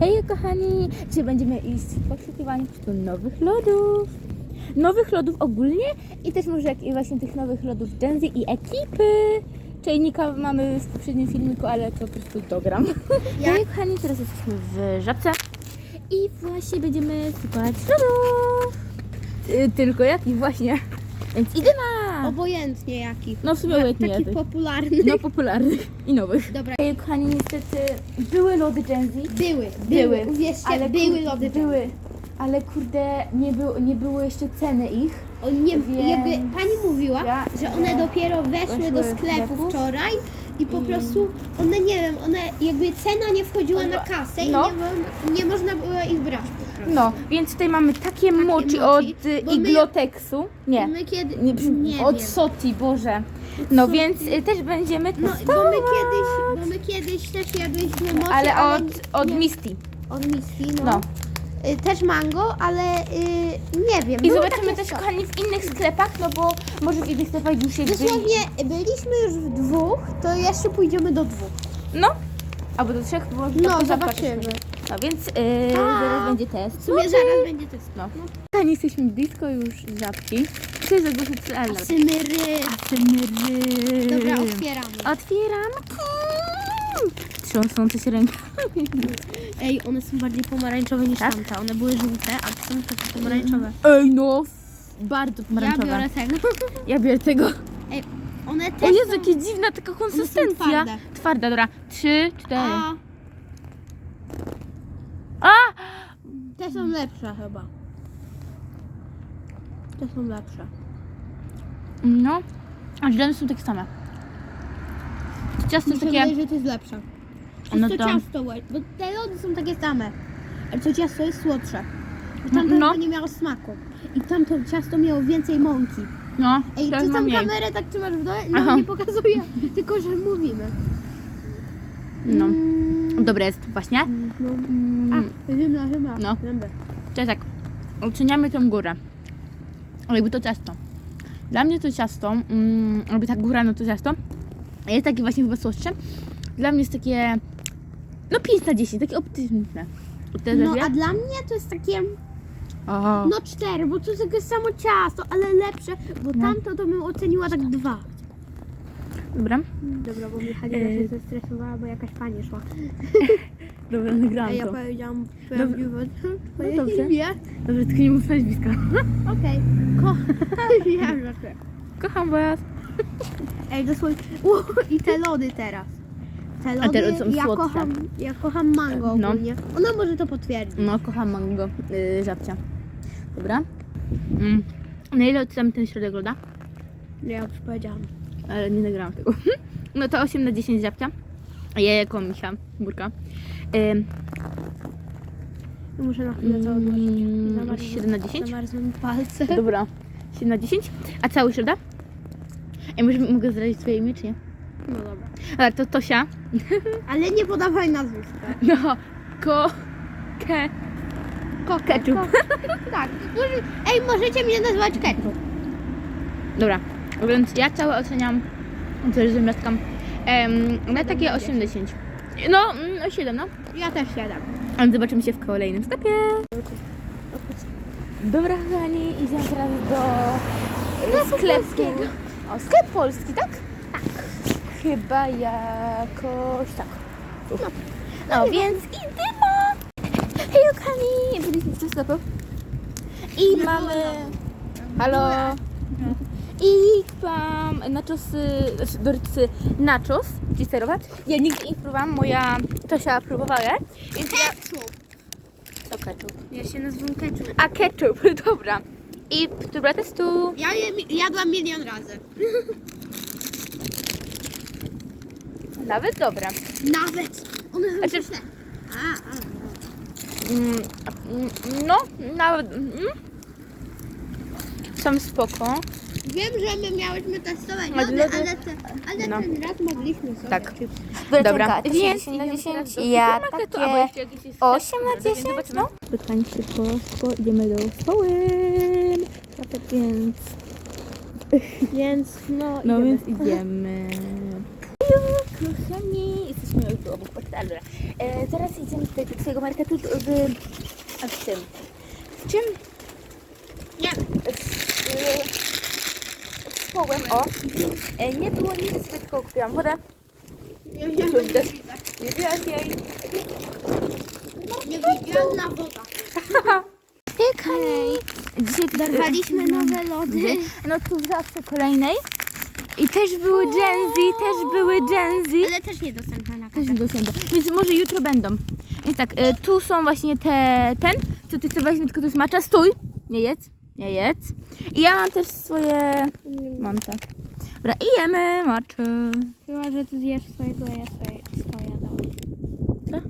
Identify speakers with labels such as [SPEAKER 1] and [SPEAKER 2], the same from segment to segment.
[SPEAKER 1] Hej kochani, dzisiaj będziemy iść w poszukiwaniu nowych lodów. Nowych lodów ogólnie i też może jak i właśnie tych nowych lodów Genzy i ekipy. Czajnika mamy w poprzednim filmiku, ale to po prostu dogram. Hej kochani, teraz jesteśmy w Żabce i właśnie będziemy szukać lodów. Y, Tylko jakich właśnie. Więc idziemy!
[SPEAKER 2] Obojętnie jaki.
[SPEAKER 1] No w sumie obojętnie
[SPEAKER 2] Taki
[SPEAKER 1] jakich.
[SPEAKER 2] popularny.
[SPEAKER 1] No popularnych i nowych.
[SPEAKER 2] Dobra.
[SPEAKER 1] Hej kochani, niestety były lody Genzy.
[SPEAKER 2] Były,
[SPEAKER 1] Były,
[SPEAKER 2] były. Uwierzcie,
[SPEAKER 1] ale
[SPEAKER 2] były
[SPEAKER 1] kurde,
[SPEAKER 2] lody.
[SPEAKER 1] Były, ale kurde, nie, było nie było jeszcze ceny ich.
[SPEAKER 2] O, nie,
[SPEAKER 1] Więc
[SPEAKER 2] jakby pani mówiła,
[SPEAKER 1] ja
[SPEAKER 2] że one dopiero weszły
[SPEAKER 1] weszły
[SPEAKER 2] do sklepu wczoraj i po
[SPEAKER 1] I-
[SPEAKER 2] prostu one nie wiem, one jakby cena nie wchodziła na kasę
[SPEAKER 1] No.
[SPEAKER 2] i nie, nie można było ich brać.
[SPEAKER 1] No, więc tutaj mamy takie, mochi od y,
[SPEAKER 2] bo my-
[SPEAKER 1] Iglotexu. Nie,
[SPEAKER 2] My kiedy
[SPEAKER 1] nie,
[SPEAKER 2] nie
[SPEAKER 1] od
[SPEAKER 2] wiem.
[SPEAKER 1] Soti, Boże. No
[SPEAKER 2] Soti.
[SPEAKER 1] więc y, też będziemy
[SPEAKER 2] No,
[SPEAKER 1] testować.
[SPEAKER 2] bo my kiedyś, bo my kiedyś też jadłyśmy mocy,
[SPEAKER 1] ale od, od Misty.
[SPEAKER 2] od Misty, no.
[SPEAKER 1] No.
[SPEAKER 2] Y, Też mango, ale y, nie wiem.
[SPEAKER 1] I zobaczymy
[SPEAKER 2] takie
[SPEAKER 1] też, kochani, w innych sklepach, no bo może w innych sklepach już się
[SPEAKER 2] Dosłownie byliśmy już w dwóch, to jeszcze pójdziemy do dwóch.
[SPEAKER 1] No, albo do trzech, bo
[SPEAKER 2] No,
[SPEAKER 1] to
[SPEAKER 2] zobaczymy.
[SPEAKER 1] No więc yy, zaraz będzie test.
[SPEAKER 2] W sumie zaraz będzie test.
[SPEAKER 1] No. Kochani, jesteśmy blisko już żabki. Chcę zagłosić CL.
[SPEAKER 2] Symery.
[SPEAKER 1] Asymry.
[SPEAKER 2] Dobra, otwieramy.
[SPEAKER 1] Otwieram. Trząsące się ręka.
[SPEAKER 2] Ej, one są bardziej pomarańczowe niż
[SPEAKER 1] Tak?
[SPEAKER 2] tamte. One były żółte, a to są takie pomarańczowe.
[SPEAKER 1] Ej no, bardzo
[SPEAKER 2] Ja
[SPEAKER 1] pomarańczowe.
[SPEAKER 2] biorę tego.
[SPEAKER 1] Ja biorę tego.
[SPEAKER 2] Ej, one
[SPEAKER 1] O
[SPEAKER 2] też
[SPEAKER 1] Jezu,
[SPEAKER 2] są...
[SPEAKER 1] jakie dziwna taka konsystencja.
[SPEAKER 2] twarde.
[SPEAKER 1] Twarda, dobra. Trzy, cztery.
[SPEAKER 2] A! Te są lepsze chyba. Te są lepsze.
[SPEAKER 1] No. A źle są takie same. Ciasto
[SPEAKER 2] się
[SPEAKER 1] takie...
[SPEAKER 2] wydaje, że to jest lepsze.
[SPEAKER 1] No
[SPEAKER 2] jest to
[SPEAKER 1] to-
[SPEAKER 2] ciasto, łe- bo te lody są takie same. Ale to ciasto jest słodsze. Bo tamto
[SPEAKER 1] No.
[SPEAKER 2] no. nie miało smaku. I tamto ciasto miało więcej mąki.
[SPEAKER 1] No,
[SPEAKER 2] Ej,
[SPEAKER 1] teraz
[SPEAKER 2] ty
[SPEAKER 1] mam
[SPEAKER 2] tą
[SPEAKER 1] mniej.
[SPEAKER 2] kamerę tak trzymasz w dole?
[SPEAKER 1] Aha.
[SPEAKER 2] No nie pokazuje, tylko że mówimy.
[SPEAKER 1] No.
[SPEAKER 2] Mm,
[SPEAKER 1] Dobre jest właśnie.
[SPEAKER 2] No.
[SPEAKER 1] Mm.
[SPEAKER 2] A, zimna, zimna.
[SPEAKER 1] No. Teraz tak, oceniamy tą górę. Jakby to ciasto. Dla mnie to ciasto, mm, jakby ta góra, no to ciasto, jest takie właśnie chyba słodsze. Dla mnie jest takie, no 5 na 10, takie optymistyczne. Ty
[SPEAKER 2] No a dla mnie to jest takie, no cztery, bo to jest takie samo ciasto, ale lepsze, bo
[SPEAKER 1] No.
[SPEAKER 2] tamto to bym oceniła tak dwa.
[SPEAKER 1] Dobra.
[SPEAKER 2] Dobra, bo Michał
[SPEAKER 1] Yy.
[SPEAKER 2] się zestresowała, bo jakaś pani szła.
[SPEAKER 1] Dobra, nagrałam
[SPEAKER 2] A ja
[SPEAKER 1] to.
[SPEAKER 2] powiedziałam prawdziwe twoje
[SPEAKER 1] dobrze.
[SPEAKER 2] imię.
[SPEAKER 1] Dobrze, tylko nie mów nazwiska.
[SPEAKER 2] Okej, ko... ja żartuję.
[SPEAKER 1] Kocham was.
[SPEAKER 2] Ej, dosłownie. U, I te lody teraz. Te lody,
[SPEAKER 1] te lody są
[SPEAKER 2] ja,
[SPEAKER 1] słodsze.
[SPEAKER 2] kocham, ja kocham mango
[SPEAKER 1] No.
[SPEAKER 2] ogólnie. Ona może to potwierdzić.
[SPEAKER 1] No, kocham mango, yy, żabcia. Dobra. Mm. Na ile oceniamy ten środek loda?
[SPEAKER 2] Ja już powiedziałam.
[SPEAKER 1] Ale nie nagrałam tego. No to 8 na 10 żabcia. Ja jako misia, burka. Ym,
[SPEAKER 2] Muszę na chwilę to odłożyć.
[SPEAKER 1] mm,
[SPEAKER 2] Zamarzną-
[SPEAKER 1] 7 na 10?
[SPEAKER 2] Zamarzną mi palce.
[SPEAKER 1] Dobra. 7 na 10? A cały środa? Ej, może mogę zdradzić swoje imię, czy nie?
[SPEAKER 2] No dobra.
[SPEAKER 1] Ale to Tosia.
[SPEAKER 2] Ale nie podawaj nazwiska.
[SPEAKER 1] No, ko... Ke...
[SPEAKER 2] Ko-
[SPEAKER 1] Ketchup.
[SPEAKER 2] tak. Może, ej, możecie mnie nazywać ketchup.
[SPEAKER 1] Dobra, więc ja całe oceniam też ziemniaczkam um, na takie 8 na 10. No, mm, 7, no.
[SPEAKER 2] Ja też siadam.
[SPEAKER 1] Ale zobaczymy się w kolejnym sklepie. Dobra, kochani, idziemy teraz do sklepu. O, sklep polski, tak? Tak. Chyba jakoś tak. No, no więc idziemy. Hej, kochani, byliśmy w tym sklepie. I mamy... Halo. I mam nachosy, znaczy dorycy nachos, czyli serowe. Ja nigdy nie próbowałam, moja Tosia próbowała, więc ja...
[SPEAKER 2] Ketchup.
[SPEAKER 1] To ketchup.
[SPEAKER 2] Ja się nazywam ketchup.
[SPEAKER 1] A ketchup, dobra. I dobra testu.
[SPEAKER 2] Ja je, jadłam milion razy.
[SPEAKER 1] Nawet dobra.
[SPEAKER 2] Nawet. One są
[SPEAKER 1] Znaczy-
[SPEAKER 2] pyszne. A, a.
[SPEAKER 1] Mm, mm, no, nawet... Mm. Są spoko.
[SPEAKER 2] Wiem, że my miałyśmy testować
[SPEAKER 1] Ale
[SPEAKER 2] lody,
[SPEAKER 1] lody-
[SPEAKER 2] ale, te, ale
[SPEAKER 1] No.
[SPEAKER 2] ten raz mogliśmy sobie.
[SPEAKER 1] Tak.
[SPEAKER 3] Dobra,
[SPEAKER 1] Dobra,
[SPEAKER 3] to
[SPEAKER 1] więc
[SPEAKER 3] 10 na
[SPEAKER 1] idziemy
[SPEAKER 3] 10
[SPEAKER 1] teraz do
[SPEAKER 3] i ja takie
[SPEAKER 1] jakiś jest
[SPEAKER 3] 8
[SPEAKER 1] sklep.
[SPEAKER 3] na
[SPEAKER 1] Dobra, więc
[SPEAKER 3] 10,
[SPEAKER 1] zobaczymy.
[SPEAKER 3] no.
[SPEAKER 1] Spotkanie szybko, szybko, idziemy do stoły. Tak więc...
[SPEAKER 2] Więc no,
[SPEAKER 1] No
[SPEAKER 2] idziemy.
[SPEAKER 1] więc idziemy. Kochani, jesteśmy już tu obok portalu. E, zaraz idziemy tutaj do twojego marketu w, a w czym? W czym?
[SPEAKER 2] Nie.
[SPEAKER 1] Z, e, z kołem, o. E, nie było nic, tylko kupiłam wodę.
[SPEAKER 2] Nie
[SPEAKER 1] Nie wziąłeś jej.
[SPEAKER 2] Nie widziana woda.
[SPEAKER 1] Kochani. Dzisiaj
[SPEAKER 2] Dorwaliśmy nowe lody.
[SPEAKER 1] No tu zawsze kolejnej. I też były Gen Z, też były Gen Z.
[SPEAKER 2] Ale też niedostępne na
[SPEAKER 1] Też
[SPEAKER 2] kasę.
[SPEAKER 1] do siebie. Więc może jutro będą. Więc tak, e, tu są właśnie te, ten, co ty chcesz weźmie, tylko to jest macza. Stój! Nie jedz, nie jedz. I ja mam też swoje, mam te. Dobra, i jemy maczę.
[SPEAKER 2] Chyba, że ty zjesz swojego, ja swoje, swoje dam.
[SPEAKER 1] Co?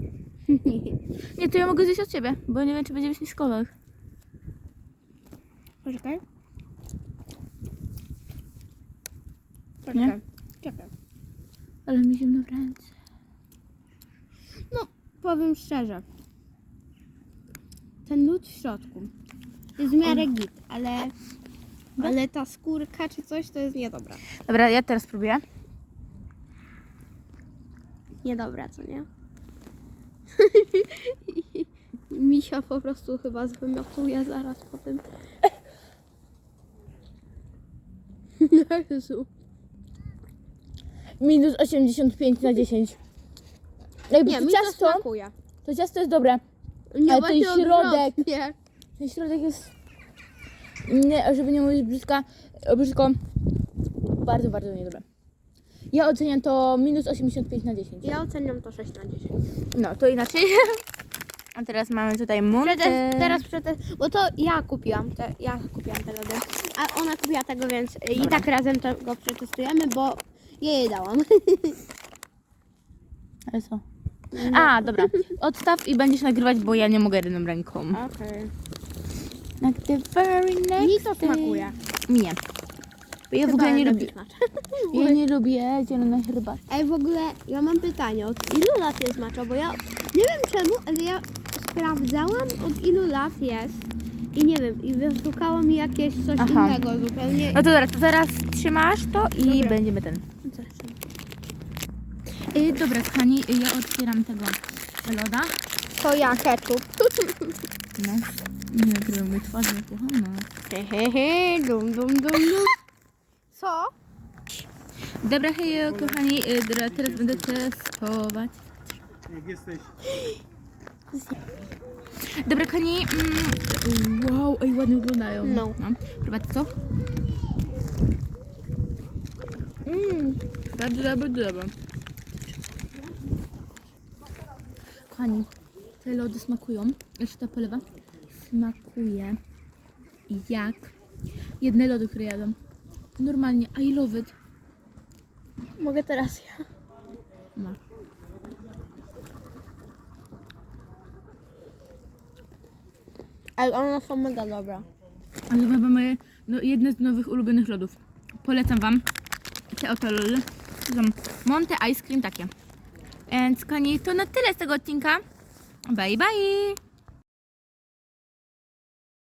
[SPEAKER 1] Nie, to ja mogę zjeść od ciebie, bo nie wiem, czy będzie śliskowych.
[SPEAKER 2] Poczekaj.
[SPEAKER 1] Nie?
[SPEAKER 2] Poczekaj. Czekaj.
[SPEAKER 1] Ale mi zimno w ręce.
[SPEAKER 2] No, powiem szczerze. Ten lód w środku jest w miarę git, ale, ale ta skórka czy coś to jest niedobra.
[SPEAKER 1] Dobra, ja teraz spróbuję.
[SPEAKER 2] Niedobra, co nie? Misia po prostu chyba zwymiotuje zaraz po tym. Jezu.
[SPEAKER 1] Minus 85 na 10. Jakby
[SPEAKER 2] Nie,
[SPEAKER 1] to
[SPEAKER 2] mi to
[SPEAKER 1] ciasto,
[SPEAKER 2] smakuje.
[SPEAKER 1] to ciasto jest dobre.
[SPEAKER 2] Nie,
[SPEAKER 1] Ale
[SPEAKER 2] właśnie
[SPEAKER 1] ten środek-
[SPEAKER 2] odwrotnie.
[SPEAKER 1] Ten środek jest, nie, żeby nie mówić brzydka, brzydko, bardzo, bardzo niedobre. Ja oceniam to minus 85 na 10.
[SPEAKER 2] Ja oceniam to 6 na 10.
[SPEAKER 1] No, to inaczej. A teraz mamy tutaj.
[SPEAKER 2] Przetest, teraz przetest, bo to ja kupiłam, te, ja kupiłam te lody, a ona kupiła tego, więc i
[SPEAKER 1] Dobra.
[SPEAKER 2] tak razem to go przetestujemy, bo ja jej dałam.
[SPEAKER 1] Ale co? A, dobra. Odstaw i będziesz nagrywać, bo ja nie mogę jedną ręką.
[SPEAKER 2] Okej.
[SPEAKER 1] Like the very next
[SPEAKER 2] Mi to smakuje.
[SPEAKER 1] Nie. Bo ja w ogóle nie lubię. Ja nie lubię zielonej herbaty.
[SPEAKER 2] Ej, w ogóle ja mam pytanie, od ilu lat jest macza? Bo ja nie wiem czemu, ale ja sprawdzałam od ilu lat jest i nie wiem, i wyszukało mi jakieś coś
[SPEAKER 1] Aha.
[SPEAKER 2] innego zupełnie.
[SPEAKER 1] No to teraz, to teraz trzymasz to i
[SPEAKER 2] Dobra.
[SPEAKER 1] będziemy ten. Y, dobra, kochani, y, ja otwieram tego loda.
[SPEAKER 2] To ja ketchup.
[SPEAKER 1] No. Nie nagrywam mojej twarzy, jak kochana.
[SPEAKER 2] Hehehe, dum dum dum dum. Co?
[SPEAKER 1] Dobra, hej, kochani, y, dobra, teraz będę testować.
[SPEAKER 3] Jak jesteś
[SPEAKER 1] Dobra, kochani, mm, wow, ej, ładnie wyglądają.
[SPEAKER 2] No.
[SPEAKER 1] no. Próbujcie co? Mmm, bardzo dobre, dobre. Kochani, te lody smakują, jeszcze ta polewa smakuje jak jedne lody, które jadą. Normalnie, I love it.
[SPEAKER 2] Mogę teraz ja.
[SPEAKER 1] No.
[SPEAKER 2] Ale one są mega dobre.
[SPEAKER 1] Ale chyba moje no, jedne z nowych ulubionych lodów. Polecam Wam te oto lody. Są Monte Ice Cream takie. Więc kochani, to na tyle z tego odcinka. Bye bye!